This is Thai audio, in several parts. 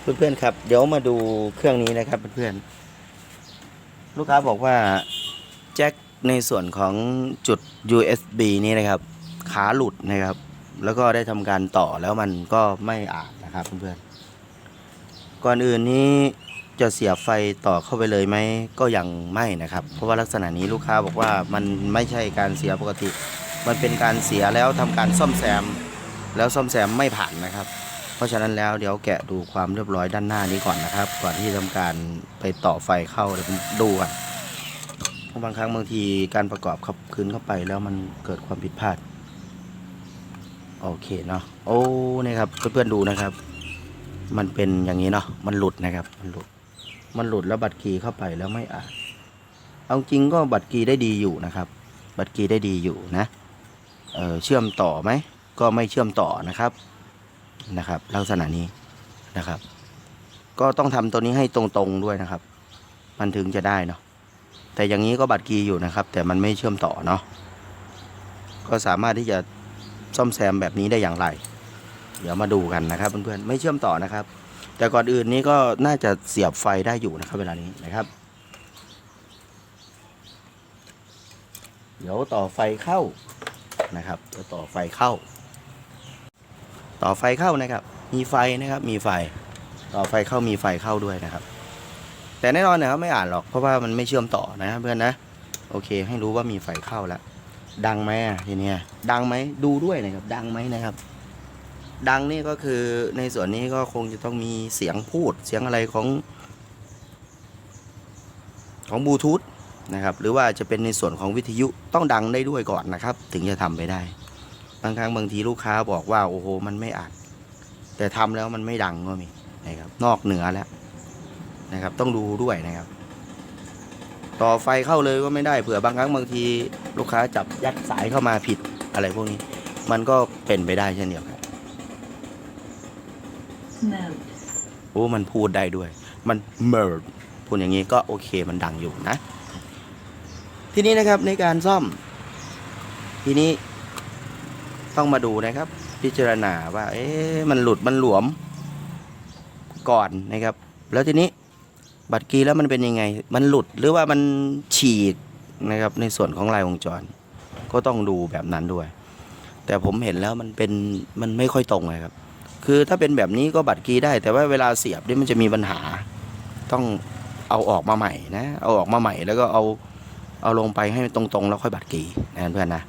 เพื่อนๆครับ เดี๋ยวมาดูเครื่องนี้นะครับเพื่อนๆลูกค้าบอกว่าแจ็คในส่วนของจุด USB นี้นะครับขาหลุดนะครับ แล้วก็ได้ทำการต่อแล้วมันก็ไม่อาดนะครับเพื่อนๆก่อนอื่นนี้จะเสียบไฟต่อเข้าไปเลยไหมก็ยังไม่นะครับ เพราะว่าลักษณะนี้ลูกค้าบอกว่ามันไม่ใช่การเสียปกติ มันเป็นการเสียแล้วทำการซ่อมแซม แล้วซ่อมแซมไม่ผ่านนะครับ เพราะฉะนั้นแล้วเดี๋ยวแกะดูความเรียบร้อยด้านหน้านี้ก่อนนะครับ ก่อนที่จะทำการไปต่อไฟเข้าเดี๋ยวผมดูก่อนเพราะบางครั้งบางทีการประกอบขับคืนเข้าไปแล้วมันเกิดความผิดพลาด โอเคเนาะโอ้นี่ครับเพื่อนๆดูนะครับ มันเป็นอย่างนี้เนาะมันหลุดนะครับ มันหลุด มันหลุดแล้วบัตรคีย์เข้าไปแล้วไม่อาจเอาจริงก็บัตรคีได้ดีอยู่นะครับ บัตรคีได้ดีอยู่นะเเชื่อมต่อไหมก็ไม่เชื่อมต่อนะครับ นะครับ ลักษณะนี้นะครับ ก็ต้องทำตัวนี้ให้ตรงๆด้วยนะครับ มันถึงจะได้เนาะแต่อย่างนี้ก็บัตรกีอยู่นะครับ แต่มันไม่เชื่อมต่อเนาะก็สามารถที่จะซ่อมแซมแบบนี้ได้อย่างไร เดี๋ยวมาดูกันนะครับเพื่อนๆไม่เชื่อมต่อนะครับ แต่ก่อนอื่นนี้ก็น่าจะเสียบไฟได้อยู่นะครับ เวลานี้นะครับ เดี๋ยวต่อไฟเข้านะครับเดี๋ยวต่อไฟเข้า ต่อไฟเข้านะครับ มีไฟนะครับ มีไฟ ต่อไฟเข้ามีไฟเข้าด้วยนะครับ แต่แน่นอนนะครับไม่อ่านหรอกเพราะว่ามันไม่เชื่อมต่อนะเพื่อนนะ โอเค ให้รู้ว่ามีไฟเข้าแล้วดังไหมอะทีเนี้ยดังไหมดูด้วยนะครับ ดังไหมนะครับ ดังนี่ก็คือในส่วนนี้ก็คงจะต้องมีเสียงพูดเสียงอะไรของ ของบลูทูธนะครับ หรือว่าจะเป็นในส่วนของวิทยุต้องดังได้ด้วยก่อนนะครับ ถึงจะทำไปได้ บางครั้งบางทีลูกค้าบอกว่าโอ้โห มันไม่อัด แต่ทำแล้วมันไม่ดังก็มีนะครับ นอกเหนือแล้วนะครับ ต้องดูด้วยนะครับ ต่อไฟเข้าเลยก็ไม่ได้เผื่อบางครั้งบางทีลูกค้าจับยัดสายเข้ามาผิดอะไรพวกนี้ มันก็เป็นไปได้เช่นเดียวกัน Mode. โอ้มันพูดได้ด้วย มันเมิร์พูดอย่างนี้ก็โอเคมันดังอยู่นะ ทีนี้นะครับในการซ่อม ทีนี้ ต้องมาดูนะครับ พิจารณาว่า เอ๊ะมันหลุดมันหลวมก่อนนะครับ แล้วทีนี้บัตรกีแล้วมันเป็นยังไง มันหลุดหรือว่ามันฉีกนะครับในส่วนของลายวงจร ก็ต้องดูแบบนั้นด้วย แต่ผมเห็นแล้วมันเป็นมันไม่ค่อยตรงเลยครับ คือถ้าเป็นแบบนี้ก็บัตรกีได้ แต่ว่าเวลาเสียบนี่มันจะมีปัญหา ต้องเอาออกมาใหม่นะเอาออกมาใหม่แล้วก็เอาเอาลงไปให้ตรงๆ แล้วค่อยบัตรกีนะเพื่อนนะ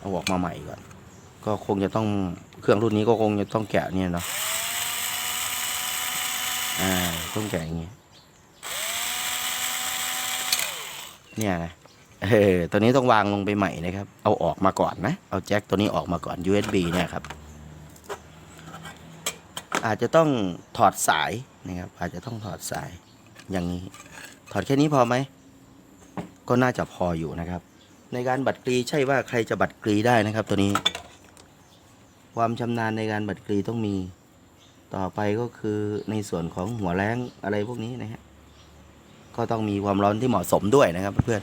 เอาออกมาใหม่ก่อน ก็คงจะต้องเครื่องรุ่นนี้ก็คงจะต้องแกะเนี่ยเนาะอ่าต้องแกะอย่างงี้เนี่ยนะเออตัวนี้ต้องวางลงไปใหม่นะครับ เอาออกมาก่อนนะ เอาแจ็คตัวนี้ออกมาก่อน USB เนี่ยครับ อาจจะต้องถอดสายนะครับ อาจจะต้องถอดสายอย่างนี้ ถอดแค่นี้พอไหม ก็น่าจะพออยู่นะครับ ในการบัตรกรีใช่ว่าใครจะบัตรกรีได้นะครับตัวนี้ ความชำนาญในการบัตรกรีต้องมี ต่อไปก็คือในส่วนของหัวแรงอะไรพวกนี้นะฮะ ก็ต้องมีความร้อนที่เหมาะสมด้วยนะครับเพื่อน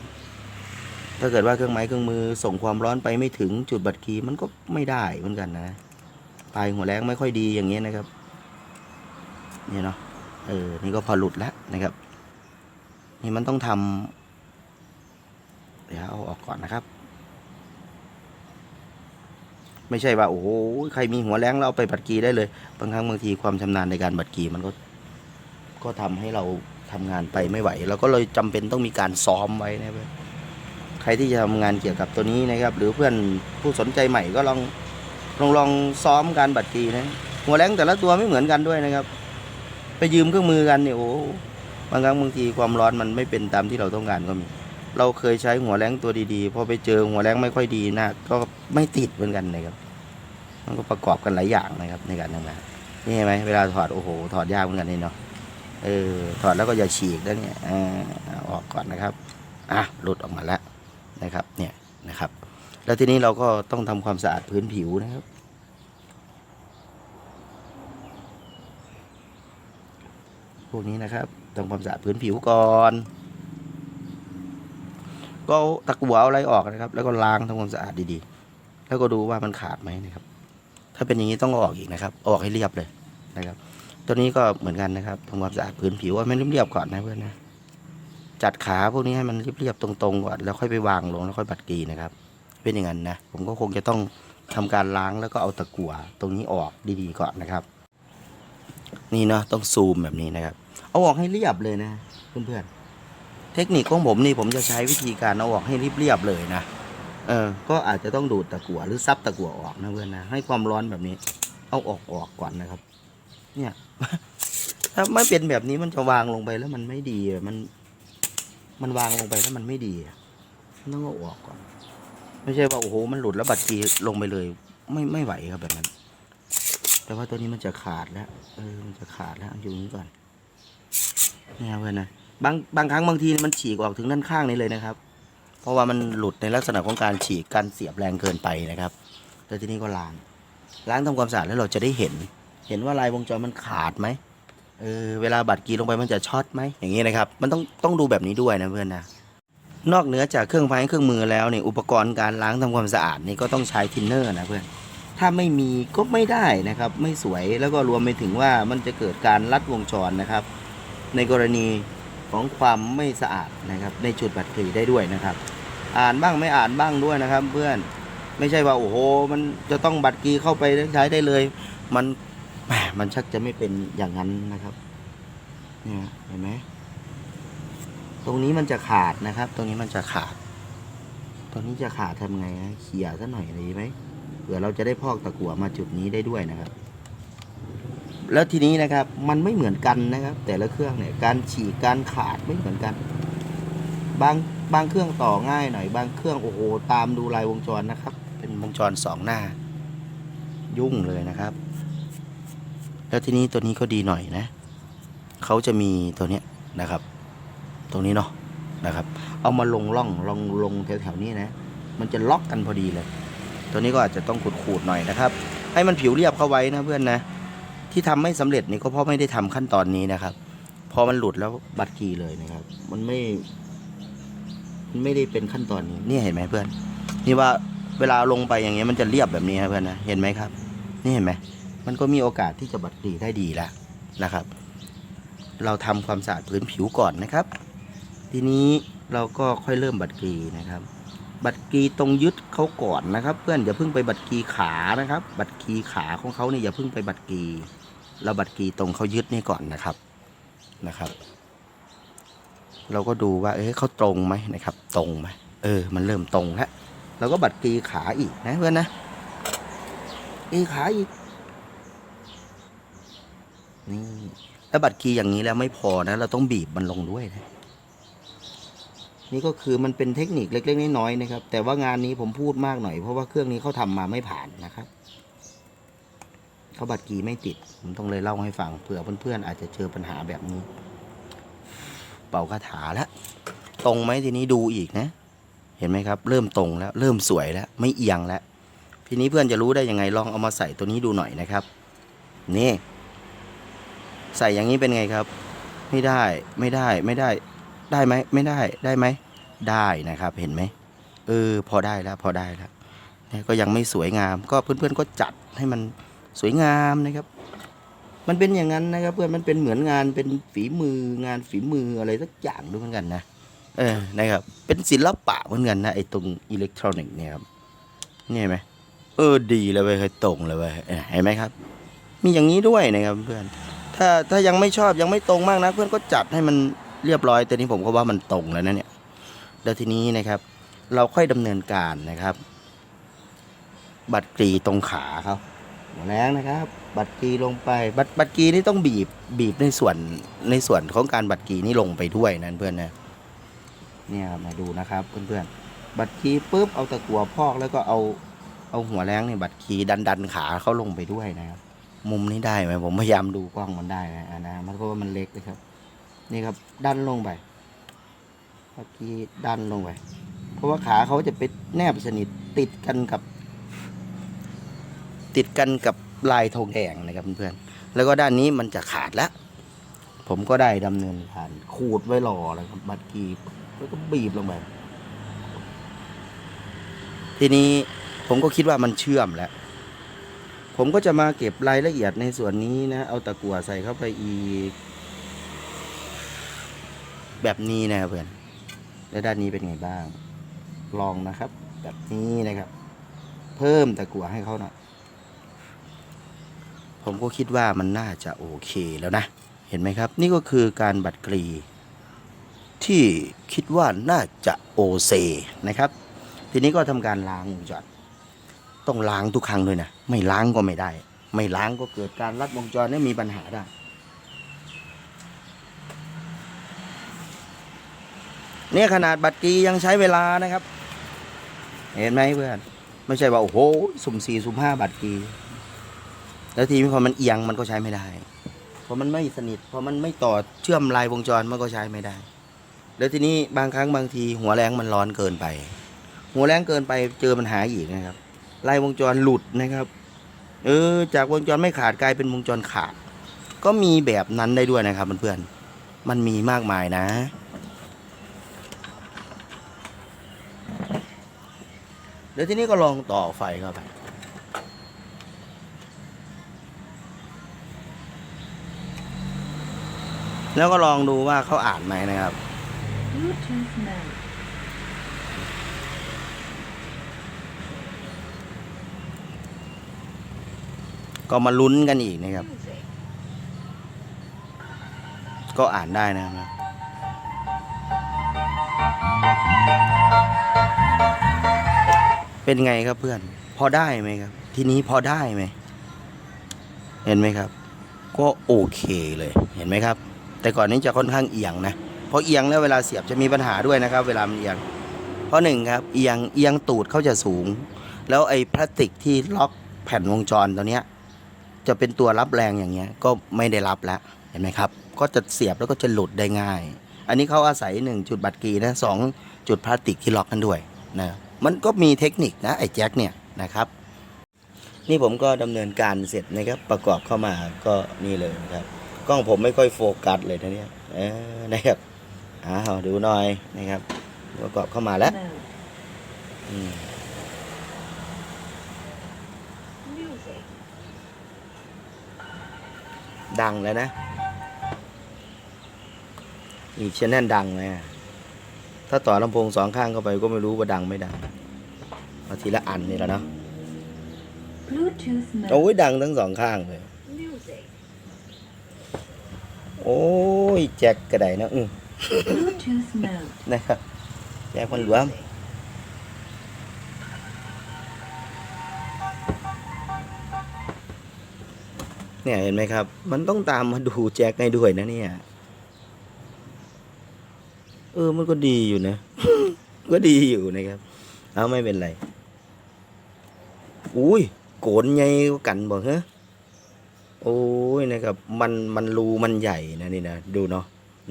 ถ้าเกิดว่าเครื่องไม้เครื่องมือส่งความร้อนไปไม่ถึงจุดบัตรกรีมันก็ไม่ได้เหมือนกันนะ ปลายหัวแรงไม่ค่อยดีอย่างเงี้ยนะครับเนี่ยเนาะ เออ นี่ก็พอหลุดแล้วนะครับ นี่มันต้องทำเดี๋ยวเอาออกก่อนนะครับ ไม่ใช่ว่าโอ้โหใครมีหัวแรงแล้วเอาไปบัดกีได้เลย บางครั้งบางทีความชำนาญในการบัดกีมันก็ก็ทำให้เราทำงานไปไม่ไหวเราก็เลยจำเป็นต้องมีการซ้อมไว้นะเพื่อใครที่จะทำงานเกี่ยวกับตัวนี้นะครับ หรือเพื่อนผู้สนใจใหม่ก็ลองลองลองซ้อมการบัดกีนะหัวแรงแต่ละตัวไม่เหมือนกันด้วยนะครับ ไปยืมเครื่องมือกันเนี่ยโอ้บางครั้งบางทีความร้อนมันไม่เป็นตามที่เราต้องการก็มี เราเคยใช้หัวแรงตัวดีๆพอไปเจอหัวแรงไม่ค่อยดีนะก็ไม่ติดเหมือนกันนะครับ มันก็ประกอบกันหลายอย่างนะครับในการทำงานนี่เห็นไหมเวลาถอดโอ้โหถอดยากเหมือนกันนี่เนาะเออถอดแล้วก็อย่าฉีกแล้วเนี่ยอออกก่อนนะครับอะหลุดออกมาแล้วนะครับ เนี่ยนะครับ แล้วทีนี้เราก็ต้องทำความสะอาดพื้นผิวนะครับพวกนี้นะครับทำความสะอาดพื้นผิวก่อน ก็ตะกั่วเอาอะไรออกนะครับ แล้วก็ล้างทำความสะอาดดีๆ แล้วก็ดูว่ามันขาดไหมนะครับ ถ้าเป็นอย่างนี้ต้องออกอีกนะครับ ออกให้เรียบเลยนะครับ ตัวนี้ก็เหมือนกันนะครับทำความสะอาดพื้นผิวว่ามันเรียบๆก่อนนะเพื่อนนะ จัดขาพวกนี้ให้มันเรียบๆตรงๆก่อนแล้วค่อยไปวางลงแล้วค่อยบัดกีนะครับ เป็นอย่างนั้นนะ ผมก็คงจะต้องทำการล้างแล้วก็เอาตะกั่วตรงนี้ออกดีๆก่อนนะครับ นี่เนาะต้องซูมแบบนี้นะครับ เอาออกให้เรียบเลยนะเพื่อนๆ เทคนิคของผมนี่ผมจะใช้วิธีการเอาออกให้เรียบๆเลยนะ เออ ก็อาจจะต้องดูดตะกั่วหรือซับตะกั่วออกนะเพื่อนนะ ให้ความร้อนแบบนี้ เอาออกออกก่อนนะครับ เนี่ย ถ้าไม่เป็นแบบนี้มันจะวางลงไปแล้วมันไม่ดี มัน มันวางลงไปแล้วมันไม่ดีต้องเอาออกก่อน ไม่ใช่ว่าโอ้โหมันหลุดแล้วบัตรกีลงไปเลย ไม่ไม่ไหวครับแบบนั้น แต่ว่าตัวนี้มันจะขาดแล้ว เออ มันจะขาดแล้วอาอยู่นี้ก่อนเนี่ยเพื่อนนะ บางบางครั้งบางทีมันฉีกออกถึงด้านข้างนี้เลยนะครับ เพราะว่ามันหลุดในลักษณะของการฉีกการเสียบแรงเกินไปนะครับแล้วที่นี้ก็ล้าง ล้างทำความสะอาดแล้วเราจะได้เห็น เห็นว่าลายวงจรมันขาดไหมเออเวลาบัตรกีลงไปมันจะช็อตไหมอย่างนี้นะครับ มันต้องต้องดูแบบนี้ด้วยนะเพื่อนนะนอกเหนือจากเครื่องไม้เครื่องมือแล้วเนี่ยอุปกรณ์การล้างทำความสะอาดนี่ก็ต้องใช้ทินเนอร์นะเพื่อนถ้าไม่มีก็ไม่ได้นะครับ ไม่สวยแล้วก็รวมไปถึงว่ามันจะเกิดการลัดวงจรนะครับ ในกรณี ของความไม่สะอาดนะครับ ในจุดบัตรกรีได้ด้วยนะครับ อ่านบ้างไม่อ่านบ้างด้วยนะครับ เพื่อนไม่ใช่ว่าโอ้โห มันจะต้องบัตรกรีเข้าไปใช้ได้เลย มันแหมมันชักจะไม่เป็นอย่างนั้นนะครับเนี่ยเห็นไหมตรงนี้มันจะขาดนะครับ ตรงนี้มันจะขาด ตรงนี้จะขาดทำไงฮะเขี่ยซะหน่อยดีไหมเผื่อเราจะได้พอกตะกั่วมาจุดนี้ได้ด้วยนะครับ แล้วทีนี้นะครับ มันไม่เหมือนกันนะครับ แต่ละเครื่องเนี่ยการฉีกการขาดไม่เหมือนกัน บางบางเครื่องต่อง่ายหน่อย บางเครื่องโอ้โหตามดูลายวงจรนะครับ เป็นวงจรสองหน้า ยุ่งเลยนะครับ แล้วทีนี้ตัวนี้ก็ดีหน่อยนะเขาจะมีตัวเนี้ยนะครับ ตรงนี้เนาะนะครับ เอามาลงร่องลองลงแถวๆนี้นะ มันจะล็อกกันพอดีเลย ตัวนี้ก็อาจจะต้องขูดๆหน่อยนะครับ ให้มันผิวเรียบเข้าไว้นะเพื่อนนะ ที่ทำไม่สำเร็จนี่ก็เพราะไม่ได้ทำขั้นตอนนี้นะครับ พอมันหลุดแล้วบัตรกีเลยนะครับ มันไม่ มันไม่ได้เป็นขั้นตอนนี้ นี่เห็นไหมเพื่อน นี่ว่าเวลาลงไปอย่างเงี้ยมันจะเรียบแบบนี้นะเพื่อนนะ เห็นไหมครับ นี่เห็นไหม มันก็มีโอกาสที่จะบัตรกีได้ดีแล้วนะครับ เราทำความสะอาดพื้นผิวก่อนนะครับ ทีนี้เราก็ค่อยเริ่มบัตรกีนะครับบัตรกีตรงยึดเขาก่อนนะครับ เพื่อนอย่าเพิ่งไปบัตรกีขานะครับ บัตรกีขาของเขาเนี่ยอย่าเพิ่งไปบัตรกี เราบัตรกีตรงเขายึดนี่ก่อนนะครับนะครับ เราก็ดูว่า เอ้ยเขาตรงไหมนะครับ ตรงไหมเออ มันเริ่มตรงแล้วเราก็บัตรกีขาอีกนะเพื่อนนะกีขาอีกนี่แล้วบัตรกีอย่างนี้แล้วไม่พอนะ เราต้องบีบมันลงด้วยนะนี่ก็คือมันเป็นเทคนิคเล็กๆน้อยๆนะครับ แต่ว่างานนี้ผมพูดมากหน่อยเพราะว่าเครื่องนี้เขาทำมาไม่ผ่านนะครับ เขาบัตรกีไม่ติด ผมต้องเลยเล่าให้ฟังเผื่อเพื่อนๆอาจจะเจอปัญหาแบบนี้ เป่าคาถาแล้วตรงไหมทีนี้ดูอีกนะ เห็นไหมครับ เริ่มตรงแล้ว เริ่มสวยแล้ว ไม่เอียงแล้วทีนี้เพื่อนจะรู้ได้ยังไงลองเอามาใส่ตัวนี้ดูหน่อยนะครับ นี่ ใส่อย่างนี้เป็นไงครับ ไม่ได้ไม่ได้ไม่ได้ ได้ไหมไม่ได้ได้ไหมได้นะครับ เห็นไหมเออ พอได้แล้ว พอได้แล้วก็ยังไม่สวยงาม ก็เพื่อนๆก็จัดให้มัน สวยงามนะครับ มันเป็นอย่างนั้นนะครับ เพื่อนมันเป็นเหมือนงานเป็นฝีมืองานฝีมืออะไรสักอย่างด้วยเหมือนกันนะเออนะครับ เป็นศิลปะเหมือนกันนะไอ้ตรงอิเล็กทรอนิกส์เนี่ยครับนี่เห็นไหมเออดีเลยเว้ยเคยตรงเลยเว้ยเห็นไหมครับ มีอย่างนี้ด้วยนะครับเพื่อน ถ้าถ้ายังไม่ชอบยังไม่ตรงมากนะเพื่อนก็จัดให้มันเรียบร้อยแต่นี้ผมก็ว่ามันตรงแล้วนะเนี่ยแล้วทีนี้นะครับ เราค่อยดำเนินการนะครับ บัตรกรีตรงขาเขาหัว แรงนะครับ บัตรกีลงไปบัตรบัตรกีนี่ต้องบีบบีบในส่วนในส่วนของการบัตรกีนี่ลงไปด้วยนะเพื่อนนะเนี่ยครับมาดูนะครับเพื่อนๆบัตรกีปุ๊บเอาตะกั่วพอกแล้วก็เอาเอาหัวแรงเนี่ยบัตรกีดันดันขาเขาลงไปด้วยนะครับมุมนี้ได้ไหมผมพยายามดูกล้องมันได้นะนะมันเพราะว่ามันเล็กนะครับ นี่ครับดันลงไปเมื่อกี้ดันลงไปเพราะว่าขาเขาจะไปแนบสนิทติดกันกับ ติดกันกับลายทองแดงนะครับเพื่อนๆแล้วก็ด้านนี้มันจะขาดแล้ว ผมก็ได้ดำเนินการขูดไว้รอแล้วครับบัตรกีบแล้วก็บีบลงไปทีนี้ผมก็คิดว่ามันเชื่อมแล้วผผมก็จะมาเก็บรายละเอียดในส่วนนี้นะ เอาตะกั่วใส่เข้าไปอีก แบบนี้นะครับเพื่อนแล้วด้านนี้เป็นไงบ้าง ลองนะครับ แบบนี้นะครับ เพิ่มตะกั่วให้เขาหน่อย ผมก็คิดว่ามันน่าจะโอเคแล้วนะ เห็นไหมครับ นี่ก็คือการบัดกรี ที่คิดว่าน่าจะโอเซนะครับ ทีนี้ก็ทำการล้างวงจรต้องล้างทุกครั้งด้วยนะ ไม่ล้างก็ไม่ได้ ไม่ล้างก็เกิดการลัดวงจรได้มีปัญหาได้เนี่ยขนาดบัตรกียังใช้เวลานะครับ เห็นไหมเพื่อน ไม่ใช่ว่า โอ้โห สุ่มสี่สุ่มห้าบัตรกี แล้วทีนี้พอมันเอียงมันก็ใช้ไม่ได้เพราะมันไม่สนิทพอมันไม่ต่อเชื่อมลายวงจรมันก็ใช้ไม่ได้ แล้วทีนี้บางครั้งบางที หัวแรงมันร้อนเกินไป หัวแรงเกินไปเจอปัญหาอีกนะครับลายวงจรหลุดนะครับ เออ จากวงจรไม่ขาดกลายเป็นวงจรขาด ก็มีแบบนั้นได้ด้วยนะครับเพื่อนๆมันมีมากมายนะเดี๋ยวทีนี้ก็ลองต่อไฟเข้าไป แล้วก็ลองดูว่าเขาอ่านไหมนะครับ Bluetooth mode. ก็มาลุ้นกันอีกนะครับ Music. ก็อ่านได้นะครับเป็นไงครับเพื่อน พอได้ไหมครับ ทีนี้พอได้ไหม เห็นไหมครับ ก็โอเคเลย เห็นไหมครับ แต่ก่อนนี้จะค่อนข้างเอียงนะเพราะเอียงแล้วเวลาเสียบจะมีปัญหาด้วยนะครับ เวลามันเอียง เพราะหนึ่งครับเอียงเอียงตูดเขาจะสูง แล้วไอ้พลาสติกที่ล็อกแผ่นวงจรตัวเนี้ยจะเป็นตัวรับแรงอย่างเงี้ยก็ไม่ได้รับแล้วเห็นไหมครับ ก็จะเสียบแล้วก็จะหลุดได้ง่าย อันนี้เขาอาศัยหนึ่งจุดบัตรกีนะสองจุดพลาสติกที่ล็อกกันด้วยนะมันก็มีเทคนิคนะไอ้แจ็คเนี่ยนะครับ นี่ผมก็ดำเนินการเสร็จนะครับประกอบเข้ามาก็นี่เลยนะครับ กล้องผมไม่ค่อยโฟกัสเลยนะเนี่ยเออนะครับอ้าวดูหน่อยนะครับประกอบเข้ามาแล้ว Mode. อืม Music. ดังแล้วนะ อีกชแนลดังเลยอะถ้าต่อลำโพงสองข้างเข้าไปก็ไม่รู้ว่าดังไม่ดังเอาทีละอันนี่แหละเนาะ Bluetooth โอ้ mode. ยดังทั้งสองข้างเลย Music. โอ้ย แจ็คกระไดนะอือ Bluetooth mode. นะครับแจ็คมันหลวม Music. เนี่ยเห็นไหมครับ มันต้องตามมาดูแจ็คให้ด้วยนะเนี่ย เออ มันก็ดีอยู่นะ ก็ดีอยู่นะครับ เอาไม่เป็นไร อุ้ย โกนใหญ่กว่ากันบอกฮะ โอ้ยนะครับมันมันรูมันใหญ่นะนี่นะดูเนาะ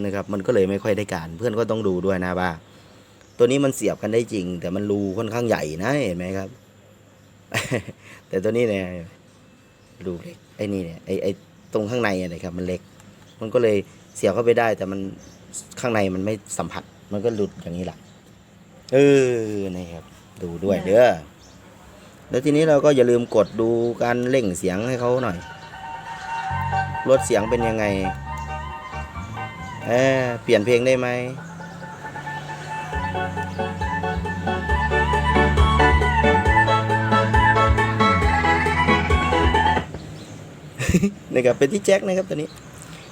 นะครับมันก็เลยไม่ค่อยได้การเพื่อนก็ต้องดูด้วยนะว่าตัวนี้มันเสียบกันได้จริง แต่มันรูค่อนข้างใหญ่นะเห็นไหมครับ แต่ตัวนี้เนี่ยรูเล็กไอ้นี่เนี่ยไอ้ไอ้ตรงข้างในอะนะครับ มันเล็ก มันก็เลยเสียบเข้าไปได้ แต่มันข้างในมันไม่สัมผัส มันก็หลุดอย่างนี้แหละเออนะครับ ดูด้วยเด้อแล้วทีนี้เราก็อย่าลืมกดดูการเร่งเสียงให้เขาหน่อย ลดเสียงเป็นยังไงเออเปลี่ยนเพลงได้ไหมนะครับเป็นที่แจ็คนะครับตัวนี้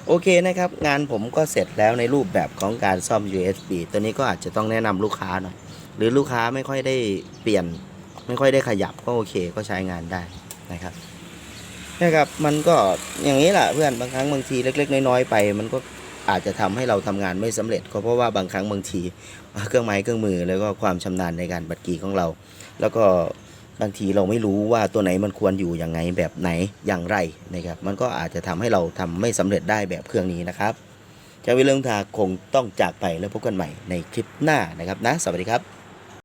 โอเคนะครับ งานผมก็เสร็จแล้วในรูปแบบของการซ่อม USB ตัวนี้ก็อาจจะต้องแนะนำลูกค้าหน่อย หรือลูกค้าไม่ค่อยได้เปลี่ยน ไม่ค่อยได้ขยับก็โอเค ก็ใช้งานได้นะครับ นะครับมันก็อย่างนี้แหละเพื่อนบางครั้งบางทีเล็ก ๆ น้อยๆไป มันก็อาจจะทำให้เราทำงานไม่สำเร็จก็เพราะว่าบางครั้งบางทีเครื่องไม้เครื่องมือแล้วก็ความชำนาญในการบัดกีของเรา แล้วก็บางทีเราไม่รู้ว่าตัวไหนมันควรอยู่ยังไงแบบไหนอย่างไรนะครับมันก็อาจจะทำให้เราทำไม่สำเร็จได้แบบเครื่องนี้นะครับจะวิลเลมทาคงต้องจากไปแล้วพบกันใหม่ในคลิปหน้านะครับนะสวัสดีครับ